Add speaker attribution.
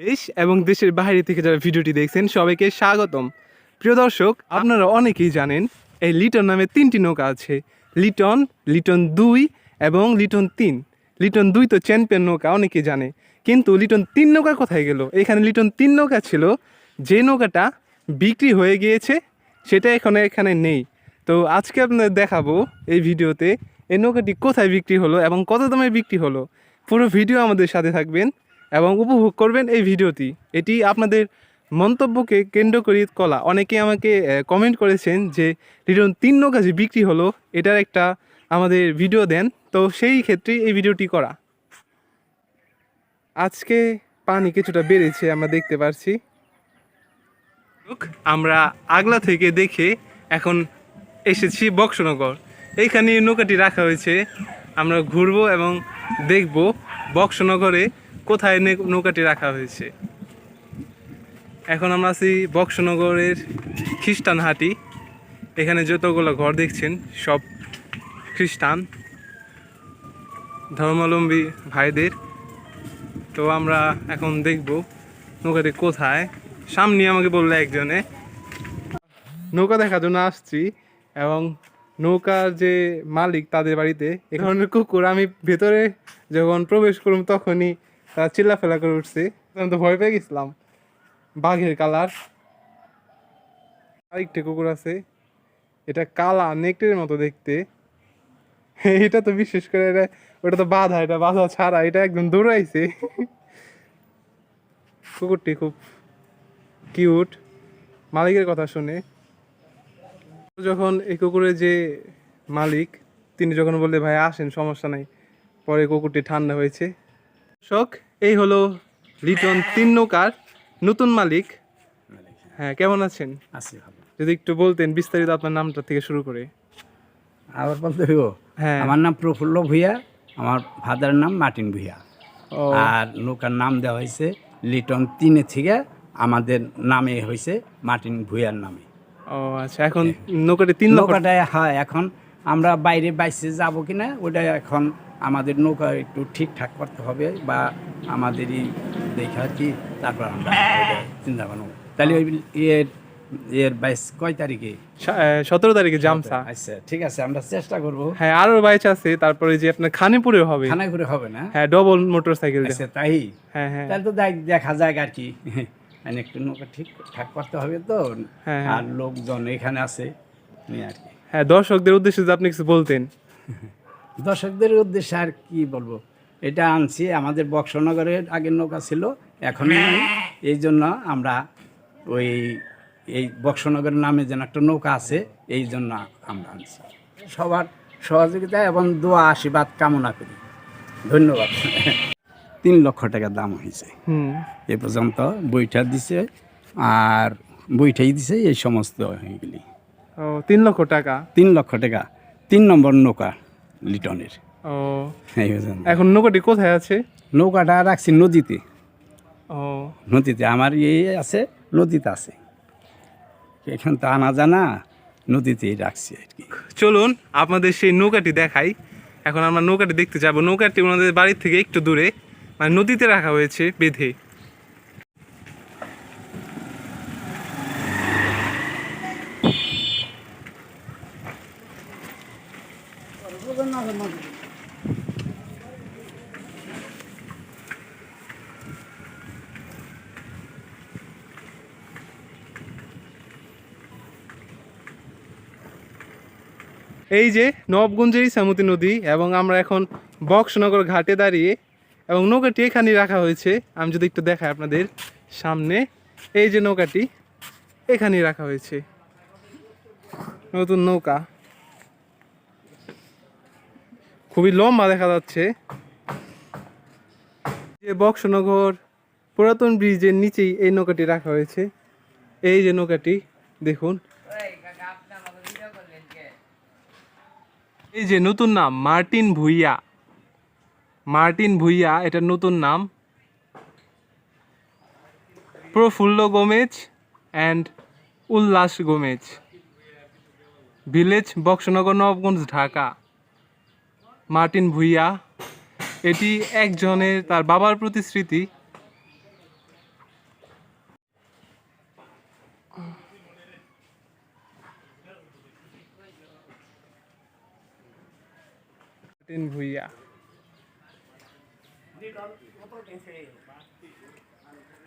Speaker 1: দেশ এবং দেশের বাইরে থেকে যারা ভিডিওটি দেখছেন, সবাইকে স্বাগতম। প্রিয় দর্শক, আপনারা অনেকেই জানেন, এই লিটন নামে তিনটি নৌকা আছে। লিটন লিটন দুই এবং লিটন তিন। লিটন দুই তো চ্যাম্পিয়ন নৌকা, অনেকেই জানে। কিন্তু লিটন তিন নৌকা কোথায় গেল? এখানে লিটন তিন নৌকা ছিল, যে নৌকাটা বিক্রি হয়ে গিয়েছে, সেটা এখন এখানে নেই। তো আজকে আপনাদের দেখাবো এই ভিডিওতে, এই নৌকাটি কোথায় বিক্রি হলো এবং কত দামে বিক্রি হলো। পুরো ভিডিও আমাদের সাথে থাকবেন। এবং উপভোগ করবেন এই ভিডিওটি। এটি আপনাদের মন্তব্যকে কেন্দ্র করে কলা অনেকে আমাকে কমেন্ট করেছেন যে লিটন তিন নৌকা যে বিক্রি হলো। এটার একটা আমাদের ভিডিও দেন। তো সেই ক্ষেত্রেই এই ভিডিওটি করা। আজকে পানি কিছুটা বেড়েছে, আমরা দেখতে পারছি। আমরা আগলা থেকে দেখে এখন এসেছি বক্সনগর। এইখানে নৌকাটি রাখা হয়েছে। আমরা ঘুরবো এবং দেখব বক্সনগরে কোথায় নৌকাটি রাখা হয়েছে? এখন আমরা আছি বক্সনগরের খ্রিস্টান হাটি এখানে যতগুলো ঘর দেখছেন, সব খ্রিস্টান, ধর্মাবলম্বী ভাইদের। তো আমরা এখন দেখব নৌকাটি কোথায়। সামনে আমাকে বলল একজনে। নৌকা দেখার জন্য আসছি এবং নৌকার যে মালিক তাদের বাড়িতে, এ ধরনের কুকুর আমি ভেতরে যখন প্রবেশ করলাম তখনই তারা চিল্লাফেলা করে উঠছে। আমি তো ভয় পেয়ে গেছিলাম। বাঘের কালার। আরেকটি কুকুর আছে। এটা কালা নেকটের মতো দেখতে। এটা তো বিশেষ করে এটা ওটা তো বাধা, এটা বাধা ছাড়া, এটা একদম দৌড়াইছে। কুকুরটি খুব কিউট। মালিকের কথা শুনে। যখন এই কুকুরের যে মালিক, তিনি যখন বললে, ভাই, আসেন, সমস্যা নাই। পরে কুকুরটি ঠান্ডা হয়েছে। শখ এই হলো লিটন তিন নৌকার নতুন মালিক। হ্যাঁ কেমন আছেন?
Speaker 2: আছি ভালো।
Speaker 1: যদি একটু বলতেন বিস্তারিত আপনার নামটা থেকে শুরু করে।
Speaker 2: আবার বলতে হইব?
Speaker 1: হ্যাঁ।
Speaker 2: আমার নাম প্রফুল্ল ভূঁইয়া আমার ফাদারের নাম মার্টিন ভূঁইয়া। আর নৌকার নাম দেওয়া হয়েছে লিটন তিনে থেকে আমাদের নামে হয়েছে মার্টিন ভূঁইয়ার নামে।
Speaker 1: ও আচ্ছা এখন নৌকাটি তিন লক্ষ
Speaker 2: নৌকাটা হয় এখন আমরা বাইরে বাইসে যাব কিনা ওটা এখন আমাদের নৌকা একটু ঠিকঠাক করতে হবে বা আমাদেরই দেখা কি তারপর আমরা চিন্তা করব। তাহলে ওই এর এর বাইশ কয় তারিখে?
Speaker 1: সতেরো তারিখে জামসা।
Speaker 2: আচ্ছা ঠিক আছে আমরা চেষ্টা করব।
Speaker 1: হ্যাঁ আরও বাইচ আছে তারপরে যে আপনার খানিপুরে হবে।
Speaker 2: খানায় করে হবে না?
Speaker 1: হ্যাঁ ডবল মোটর সাইকেল
Speaker 2: আচ্ছা তাই?
Speaker 1: হ্যাঁ হ্যাঁ।
Speaker 2: তাহলে তো দেখ- দেখা যায় আর কি। মানে একটু নৌকা ঠিক ঠাক করতে হবে তো।
Speaker 1: হ্যাঁ,
Speaker 2: আর লোকজন এখানে আছে আর কি।
Speaker 1: হ্যাঁ দর্শকদের উদ্দেশ্যে যদি আপনি কিছু বলতেন।
Speaker 2: দর্শকদের উদ্দেশ্যে আর কি বলব? এটা আনছি আমাদের বক্সনগরের আগের নৌকা ছিল এখন এই জন্য আমরা ওই এই বক্সনগরের নামে যেন একটা নৌকা আছে এই জন্য আমরা আনছি। সবার সহযোগিতা এবং দোয়া আশীর্বাদ কামনা করি। ধন্যবাদ। তিন লক্ষ টাকা দাম হয়েছে। এ পর্যন্ত বইটা দিছে আর বইটাই দিছে এই সমস্ত এইগুলি
Speaker 1: ও তিন লক্ষ টাকা?
Speaker 2: তিন লক্ষ টাকা। তিন নম্বর নৌকা। লিটনের।
Speaker 1: ও। এখন নৌকাটি কোথায় আছে?
Speaker 2: নৌকাটা রাখছি নদীতে।
Speaker 1: ও।
Speaker 2: নদীতে আমার এই আছে নদীতে আছে। এখন তো আনা জানা নদীতেই রাখছি আর কি।
Speaker 1: চলুন আপনাদের সেই নৌকাটি দেখাই। এখন আমরা নৌকাটি দেখতে যাব। নৌকাটি ওনাদের বাড়ির থেকে একটু দূরে মানে নদীতে রাখা হয়েছে বেঁধে। এই যে নবগঞ্জের ইসামতি নদী এবং আমরা এখন বক্সনগর ঘাটে দাঁড়িয়ে এবং নৌকাটি এখানেই রাখা হয়েছে। আমি যদি একটু দেখাই আপনাদের সামনে, এই যে নৌকাটি এখানেই রাখা হয়েছে। নতুন নৌকা। খুবই লম্বা দেখা যাচ্ছে। যে বক্সনগর পুরাতন ব্রিজের নিচেই এই নৌকাটি রাখা হয়েছে। এই যে নৌকাটি, দেখুন। এই যে নতুন নাম, মার্টিন ভুইয়া। মার্টিন ভুইয়া, এটা নতুন নাম। Prafulla Gomes and Ullas Gomes. Village, Boxnagar Nabaganj Dhaka. Martin Bhuiya, এটি একজনের, তার বাবার প্রতিশ্রুতি ক্যাপ্টেন ভুইয়া।